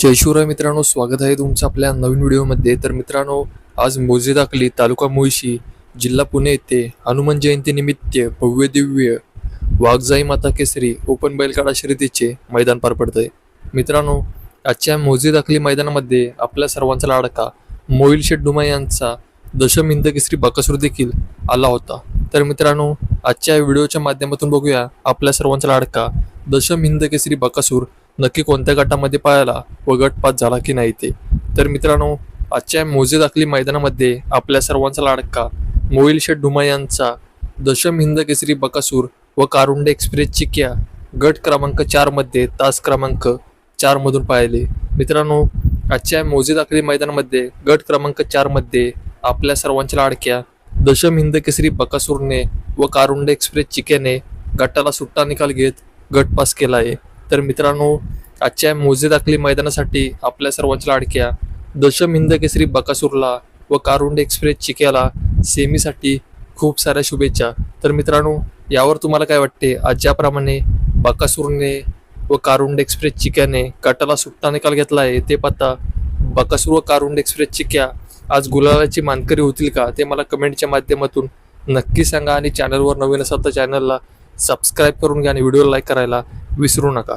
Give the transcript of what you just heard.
जयशिवराय मित्रांनो स्वागत आहे तुमचं आपल्या नवीन व्हिडिओमध्ये. तर मित्रांनो आज मोजे दाखली तालुका मुळशी जिल्हा पुणे येथे हनुमान जयंतीनिमित्त भव्य दिव्य वाघजाई माता केसरी ओपन बैलगाडा शर्यतीचे मैदान पार पडतंय. मित्रांनो आजच्या मोजे दाखली मैदानामध्ये आपल्या सर्वांचा लाडका मोईल शेठ डुमा यांचा दशम हिंद केसरी बकासूर देखील आला होता. तर मित्रांनो आजच्या व्हिडिओच्या माध्यमातून बघूया आपल्या सर्वांचा लाडका दशम हिंद केसरी बकासूर नक्की कोणत्या गटामध्ये पाळाला व गट पास झाला की नाही ते. तर मित्रांनो आजच्या मोजे दाखली मैदानामध्ये आपल्या सर्वांचा लाडका मोईल शेठ ढुमा यांचा दशम हिंद केसरी बकासूर व कारुंडे एक्सप्रेस चिक्या गट क्रमांक चारमध्ये तास क्रमांक चारमधून पाहिले. मित्रांनो आजच्या मोजे दाखली मैदानामध्ये गट क्रमांक चारमध्ये आपल्या सर्वांच्या लाडक्या दशम हिंदकेसरी बकासूरने व कारुंडे एक्सप्रेस चिक्याने गटाला सुट्टा निकाल घेत गट पास केला आहे. तर मित्रांनो आजच्या मोजे दाखली मैदानासाठी आपल्या सर्वांच्या लाडक्या दशम हिंदकेसरी बकासूरला व कारुंडे एक्सप्रेस चिक्याला सेमीसाठी खूप साऱ्या शुभेच्छा. तर मित्रांनो यावर तुम्हाला काय वाटते? आज ज्याप्रमाणे बकासूरने व कारुंड एक्सप्रेस चिक्याने गटाला सुट्टा निकाल घेतला आहे ते पाहता बकासूर व कारुंड एक्सप्रेस चिक्या आज गुलालाची मानकरी होतील का ते मला कमेंटच्या माध्यमातून नक्की सांगा आणि चॅनलवर नवीन असाल तर चॅनलला सबस्क्राईब करून घ्या आणि व्हिडिओ लाईक करायला विसरू नका.